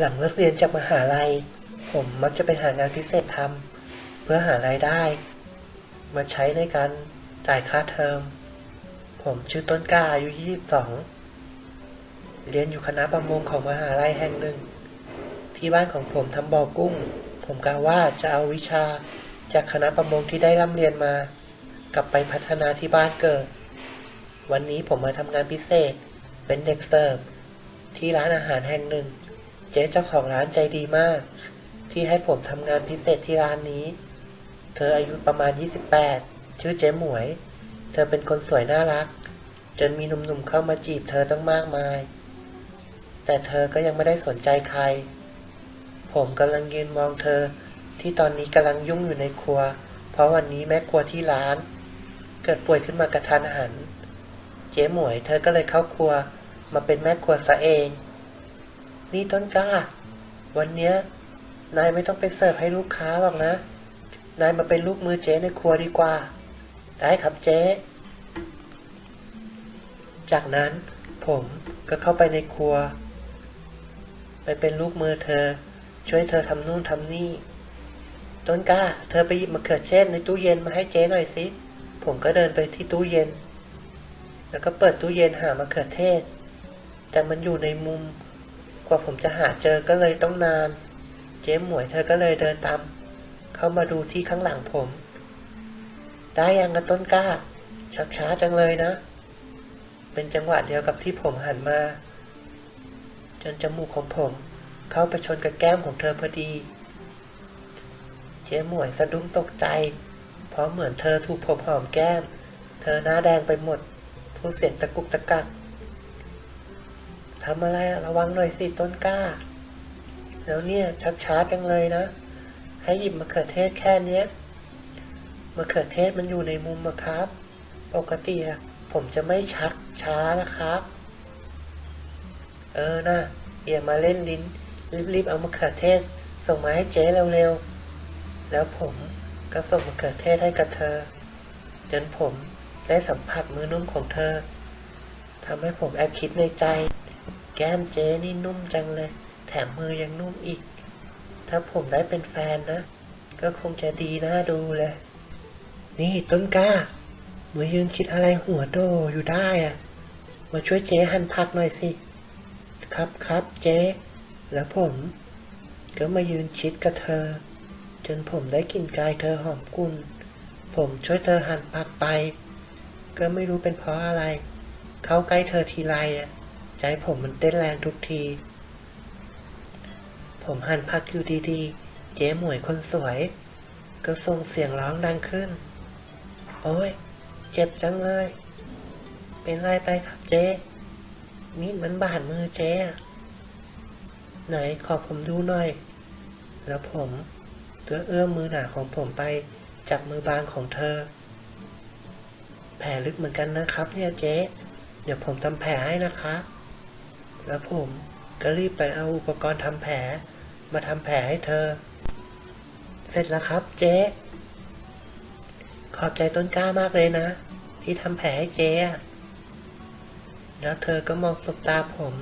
หลังเลิกเรียนจากมหาลัย ผมมักจะไปหางานพิเศษทำเพื่อหารายได้ มาใช้ในการจ่ายค่าเทอม ผมชื่อต้นกล้าอายุ 22 เรียนอยู่คณะประมงของมหาลัยแห่งหนึ่ง ที่บ้านของผมทำบ่อกุ้ง ผมกะว่าจะเอาวิชาจากคณะประมงที่ได้ร่ำเรียนมา กลับไปพัฒนาที่บ้านเกิด วันนี้ผมมาทำงานพิเศษ เป็นเด็กเสิร์ฟที่ร้านอาหารแห่งหนึ่ง จ๊เจ้าของร้านใจดีมาก ที่ให้ผมทำงานพิเศษที่ร้านนี้ เธออายุประมาณ 28 ชื่อเจ๊หมวย เธอเป็นคนสวยน่ารัก จนมีหนุ่มๆเข้ามาจีบเธอตั้งมากมาย แต่เธอก็ยังไม่ได้สนใจใคร ผมกำลังยืนมองเธอ ที่ตอนนี้กำลังยุ่งอยู่ในครัว เพราะวันนี้แม่ครัวที่ร้าน เกิดป่วยขึ้นมากระทันหัน เจ๊หมวย เธอก็เลยเข้าครัวมาเป็นแม่ครัวซะเอง นี่ต้นกล้า วันเนี้ยนายไม่ต้องไปเสิร์ฟให้ลูกค้าหรอกนะ นายมาเป็นลูกมือเจ๊ในครัวดีกว่า ได้ครับเจ๊ จากนั้นผมก็เข้าไปในครัว ไปเป็นลูกมือเธอ ช่วยเธอทำนู่นทำนี่ ต้นกล้า เธอไปหยิบมะเขือเทศในตู้เย็นมาให้เจ๊หน่อยสิ ผมก็เดินไปที่ตู้เย็น แล้วก็เปิดตู้เย็นหามะเขือเทศ แต่มันอยู่ในมุม กว่าผมจะหาเจอก็เลยต้องนาน เจ๊หมวยเธอก็เลยเดินตาม เข้ามาดูที่ข้างหลังผม ได้ยังกระต้นกล้า ชักช้าจังเลยนะ เป็นจังหวะเดียวกับที่ผมหันมา จนจมูกของผม เข้าไปชนกับแก้มของเธอพอดี เจ๊หมวยสะดุ้งตกใจ เพราะเหมือนเธอถูกผมหอมแก้ม เธอหน้าแดงไปหมดพูดเสียงตะกุกตะกัก ทำอะไรอะระวังหน่อยสิต้นกล้า แล้วเนี่ยชักช้าจังเลยนะ ให้หยิบมะเขือเทศแค่เนี้ยมะเขือเทศมันอยู่ในมุมอะครับ ปกติอะผมจะไม่ชักช้านะครับ เออนะอย่ามาเล่นลิ้น รีบๆเอามะเขือเทศ ส่งมาให้เจ๊เร็วๆ แล้วผมก็ส่งมะเขือเทศให้กับเธอ จนผมได้สัมผัสมือนุ่มของเธอทำให้ผมแอบคิดในใจ แก้มเจ๊นี่นุ่มจังเลย แถมมือยังนุ่มอีก ถ้าผมได้เป็นแฟนนะ ก็คงจะดีน่าดูเลย นี่ต้นกล้ามายืนคิดอะไรหัวโตอยู่ได้อะมาช่วยเจ๊หั่นผักหน่อยสิ ครับครับเจ๊ แล้วผม ก็มายืนชิดกับเธอ จนผมได้กลิ่นกายเธอหอมกุ่นผมช่วยเธอหั่นผักไป ก็ไม่รู้เป็นเพราะอะไร เข้าใกล้เธอทีไรอะ ใจผมมันเต้นแรงทุกที ผมหันผักอยู่ดีๆ เจ๊หมวยคนสวย ก็ส่งเสียงร้องดังขึ้น โอ้ย เจ็บจังเลย เป็นไรไปครับเจ๊ มีดมันบาดมือเจ๊ไหนขอผมดูหน่อย แล้วผมก็เอื้อมมือหนาของผมไปจับมือบางของเธอ แผลลึกเหมือนกันนะครับเนี่ยเจ๊ เดี๋ยวผมทำแผลให้นะครับ แล้วผมก็รีบไปเอาอุปกรณ์ทำแผล มาทำแผลให้เธอ เสร็จแล้วครับเจ๊ ขอบใจต้นกล้ามากเลยนะ ที่ทำแผลให้เจ๊อะแล้วเธอก็มองสบตาผม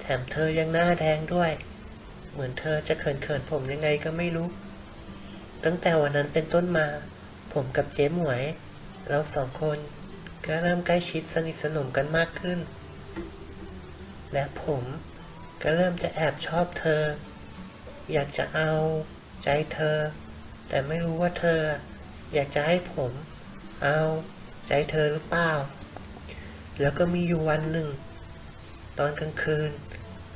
แถมเธอยังหน้าแดงด้วย เหมือนเธอจะเขินๆผมยังไงก็ไม่รู้ ตั้งแต่วันนั้นเป็นต้นมา ผมกับเจ๊หมวย เราสองคนก็เริ่มใกล้ชิดสนิทสนมกันมากขึ้น และผม ก็เริ่มจะแอบชอบเธอ อยากจะเอาใจเธอ แต่ไม่รู้ว่าเธอ อยากจะให้ผม เอาใจเธอหรือเปล่า แล้วก็มีอยู่วันหนึ่ง ตอนกลางคืน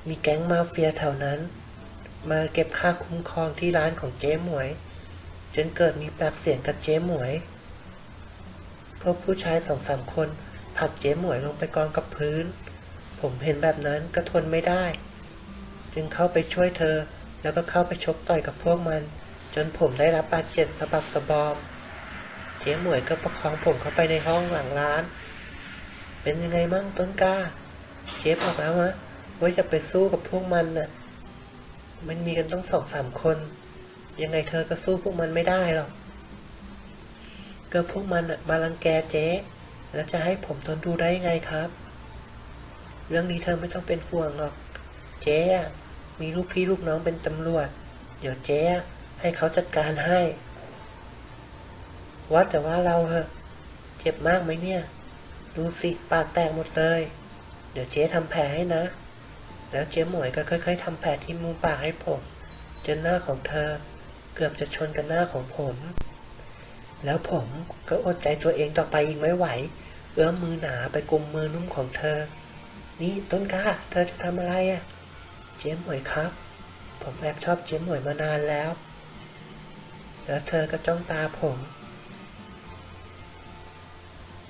มีแก๊งมาเฟียแถวนั้น มาเก็บค่าคุ้มครองที่ร้านของเจ๊หมวย จนเกิดมีปากเสียงกับเจ๊หมวยพวกผู้ชายสองสามคนผลักเจ๊หมวยลงไปกองกับพื้น ผมเห็นแบบนั้นก็ทนไม่ได้ จึงเข้าไปช่วยเธอ แล้วก็เข้าไปชกต่อยกับพวกมัน จนผมได้รับบาดเจ็บสะบักสะบอม เจ๊หมวยก็ประคองผมเข้าไปในห้องหลังร้าน เป็นยังไงมั่งต้นกล้า เจ๊บอกแล้วมะว่าจะไปสู้กับพวกมันน่ะ มันมีกันต้องสองสามคน ยังไงเธอก็สู้พวกมันไม่ได้หรอกก็พวกมันน่ะมารังแกเจ๊ แล้วจะให้ผมทนดูได้ยังไงครับ เรื่องนี้เธอไม่ต้องเป็นห่วงหรอก เจ๊มีลูกพี่ลูกน้องเป็นตำรวจ เดี๋ยวเจ๊ให้เขาจัดการให้ ว่าแต่ว่าเราเหอะ เจ็บมากไหมเนี่ย ดูสิปากแตกหมดเลย เดี๋ยวเจ๊ทำแผลให้นะ แล้วเจ๊หมวยก็ค่อยๆทำแผลที่มุมปากให้ผม จนหน้าของเธอ เกือบจะชนกับหน้าของผม แล้วผมก็อดใจตัวเองต่อไปอีกไม่ไหว เอื้อมมือหนาไปกุมมือนุ่มของเธอ นี่ต้นกล้า เธอจะทำอะไรอะ่ะ เจ๊หมวยครับ ผมแอบชอบเจ๊หมวยมานานแล้ว แล้วเธอก็จ้องตาผม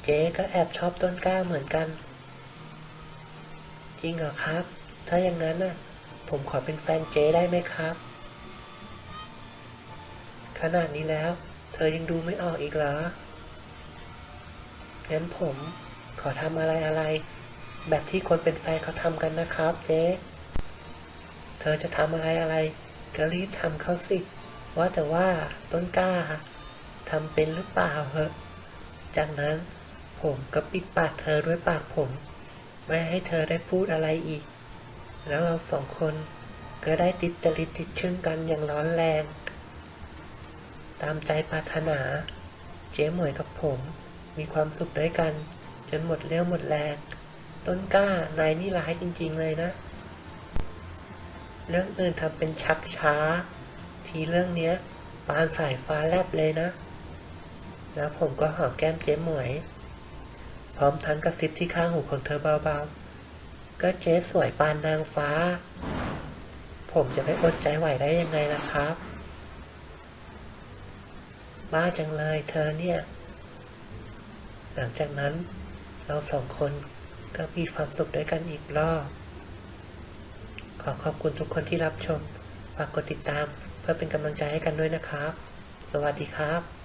เจ๊ก็แอบชอบต้นกล้าเหมือนกัน จริงเหรอครับ ถ้าอย่างนั้นน่ะ ผมขอเป็นแฟนเจ๊ได้ไหมครับ ขนาดนี้แล้ว เธอยังดูไม่ออกอีกเหรองั้นผมขอทำอะไรอะไร แบบที่คนเป็นแฟนเขาทำกันนะครับ เจ๊ เธอจะทำอะไรอะไรก็รีบทำเขาสิ ว่าแต่ว่าต้นกล้าทำเป็นหรือเปล่าเหอะ จากนั้นผมก็ปิดปากเธอด้วยปากผม ไม่ให้เธอได้พูดอะไรอีก แล้วเราสองคนก็ได้ติดจริตติดชึ่งกันอย่างร้อนแรง ตามใจปรารถนา เจ๊หมวยกับผมมีความสุขด้วยกัน จนหมดเรี่ยวหมดแรง ต้นกล้านายนี่ร้ายจริง ๆ เลยนะ เรื่องอื่นทำเป็นชักช้า ทีเรื่องเนี้ยปานสายฟ้าแลบเลยนะ แล้วผมก็หอมแก้มเจ๊หมวย พร้อมทั้งกระซิบที่ข้างหูของเธอเบาๆ ก็เจ๊สวยปานนางฟ้า ผมจะไม่อดใจไหวได้ยังไงล่ะครับ บ้าจังเลยเธอเนี่ย หลังจากนั้นเราสองคน ก็มีความสุขด้วยกันอีกรอบ ขอขอบคุณทุกคนที่รับชม ฝากกดติดตามเพื่อเป็นกำลังใจให้กันด้วยนะครับ สวัสดีครับ